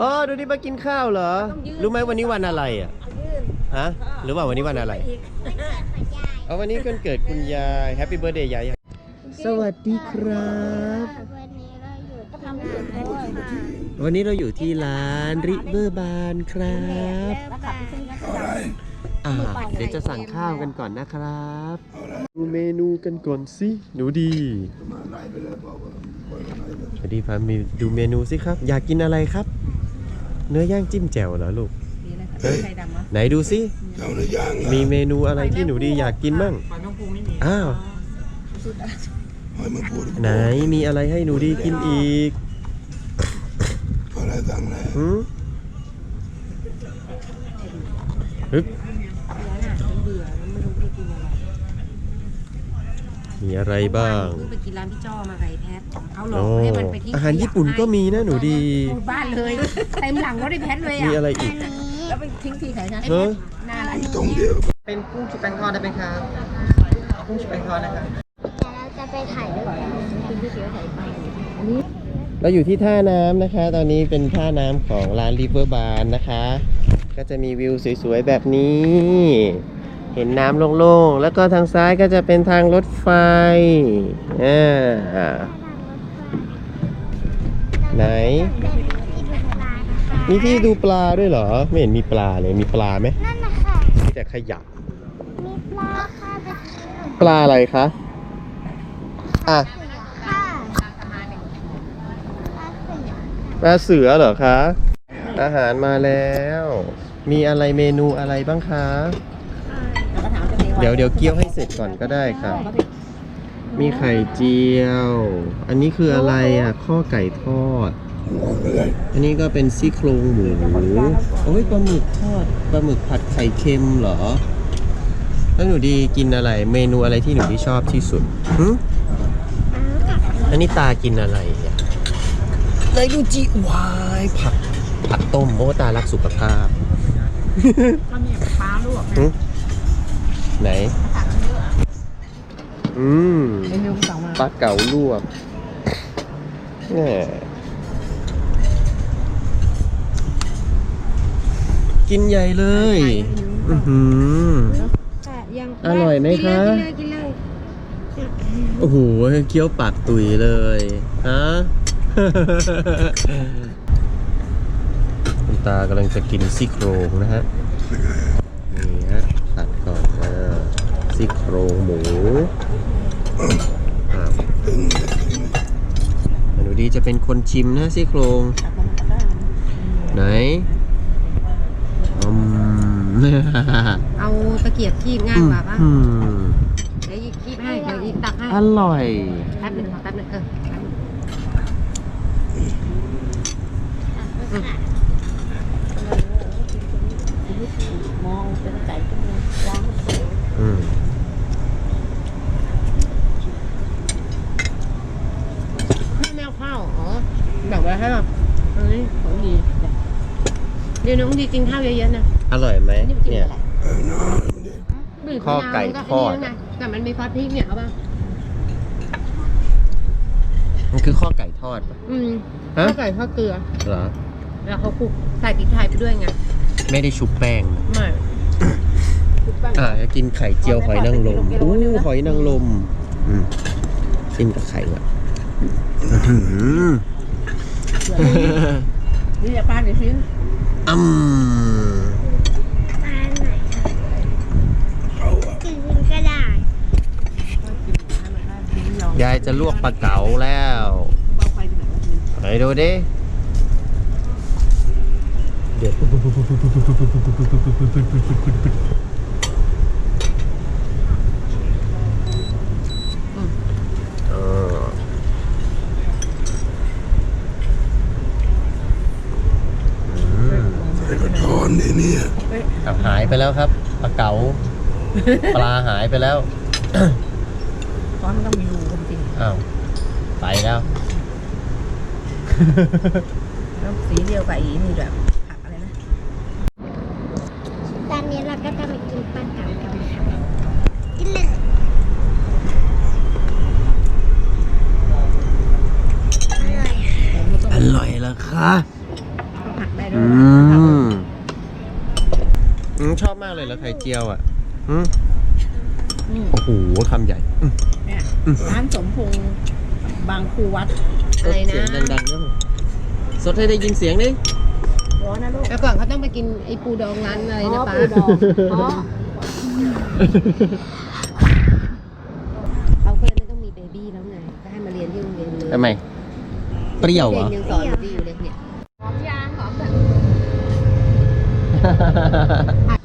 อ๋อดูนี่มากินข้าวเหรอ รู้ไหมวันนี้วันอะไรอะฮะหรือว่าวันนี้วันอะไร เอาวันนี้วันเกิดคุณยายแฮปปี้เบิร์ดเดย์ยาย สวัสดีครับ วันนี้เราอยู่ที่ทำงานด้วยค่ะวันนี้เราอยู่ที่ร้านริเวอร์บานครับแล้วขับไปขึ้นก็ได้อ่าเดี๋ยวจะสั่งข้าวกันก่อนนะครับดูเมนูกันก่อนสิหนูดีสวัสดีฟามีดูเมนูสิครับ อยากกินอะไรครับ เนื้อย่างจิ้มแจ่วเหรอลูกดีเลยค่ะไข่ดำมะไหนดูสิมีเมนูอะไรที่หนูดีอยากกินบ้างอ้าวไหนมีอะไรให้หนูดีกินอีกหืมฮึบเบื่อแล้วไม่รู้จะกินอะไร มีอะไรบ้างเพิ่งไปกินร้านพี่จ้อมาไก่แพทเอาหลอโอ้กให้มันไปที่อาหารญี่ปุ่นก็มีนะหนูดีพูดบ้านเลยเต็มหลังรถได้แพทเลยมีอะอะไรอีกแล้วไปทิ้งทีไหนนะเฮ้ยหน้าร้าน เป็นกุ้งชุบแป้งทอดได้ไหมครับเอากุ้งชุบแป้งทอดนะครับ แต่เราจะไปถ่ายรูปกันคุณพี่เขียวถ่ายไปเราอยู่ที่ท่าน้ำนะคะ ตอนนี้เป็นท่าน้ำของร้านริเวอร์บานนะคะ ก็จะมีวิวสวยๆแบบนี้ เห็นน้ำโล่งๆ แล้วก็ทางซ้ายก็จะเป็นทางรถไฟอ่าไหน มีที่ดูปลาด้วยเหรอ ไม่เห็นมีปลาเลย มีปลาไหมนั่นนะคะมีแต่ขยะ มีปลาค่ะเป็นปลาอะไรคะ อะเสือค่ะปลาเสือปลาเสือเหรอคะ อาหารมาแล้ว มีอะไรเมนูอะไรบ้างคะ เดี๋ยวเดี๋ยวเคี่ยวให้เสร็จก่อนก็ได้ค่ะ มีไข่เจียว อันนี้คืออะไรอะ ข้อไก่ทอด อันนี้ก็เป็นซี่โครงหมู โอ้ยปลาหมึกทอด ปลาหมึกผัดไข่เค็มเหรอ แล้วหนูดีกินอะไร เมนูอะไรที่หนูดีชอบที่สุดหึอันนี้ตากินอะไรอะไหนดูจิวายผักผักต้มโอ้ตารักสุขภาพก็มีปลาลวกหึ ไหน อืมเมนูที่สองมาปลาเก๋าลวกแหม่กินใหญ่เลย อือหือแต่ยังอร่อยไหมคะกินเลยกินเลยโอ้โห เคี้ยวปากตุยเลย ฮะคุณตากำลังจะกินซี่โครงนะฮะ ซี่โครงหมูอ่าหนูดีจะเป็นคนชิมนะซี่โครง ไหนอืมเอาตะเกียบคีบง่ายกว่าป่ะอืมเดี๋ยวอีกคีบให้เดี๋ยวอีกตักให้อร่อยแป๊บหนึงขอแป๊บหนึงเออแป๊บหนึ่งมองเป็นไก่ก็มีล้างอืม ให้แมวข้าวอ๋อแบบ ไว้ให้แบบอันนี้ของดีเดี๋ยวน้องดีกินข้าวเยอะๆนะอร่อยไหมนี่มันกินเนี่ยอะไรบีบข้อไก่มะนาวทอดแล้วก็นนี้นะแต่มันมีซอสพริกเนี่ยเอาป่ะมันคือข้อไก่ทอดปะอืมฮะข้าวไก่ทอดเกลือเหรอแล้วเขาคลุกใส่พริกไทยไปด้วยไงไม่ได้ชุบแป้งนะไม่คลุกแป้งอ่าจะกินไข่เจียวหอยนางรมอู้หอยนางรมอืมกินกับไข่อะ อื้อหือนี่จะป้าดี๋ยวซิอืมปลาไหนคะกินก็ได้ยายจะลวกปลาเก๋าแล้วเบาไฟไปไหนวะทีไหนดูดิเดือด อ้าวหายไปแล้วครับปลาเก๋าปลาหายไปแล้ว ตอนมันต้องมีรูจริงอ้าวไปแล้วๆแล้วสีเดียวกับอีนี่แบบผักอะไรนะตอนนี้เราก็จะไปกินปลาเก๋ากันนะคะกินเลยอร่อยค่ะอร่อยเหรอคะ ผัก อืมอืม ชอบมากเลยแล้วไข่เจียวอะอืมอืมโอ้โหคำใหญ่อืม เนี่ยร้านสมพงษ์บางครูวัดอะไรนะ เสียงดังๆด้วยสดให้ได้ยินเสียงดิร้อนนะลูกแล้วก่อนเขาต้องไปกินไอ้ปูดองร้านอะไรนะอ๋อป้าปูดองอ๋อเขาก็เลยไม่ต้องมีเบบี้แล้วไงก็ให้มาเรียนที่โรงเรียนเลยทำไมเปรี้ยวเหรอด็กยังสอนอยู่ดีอยู่เลยเนี่ยหอมยางหอมแบบ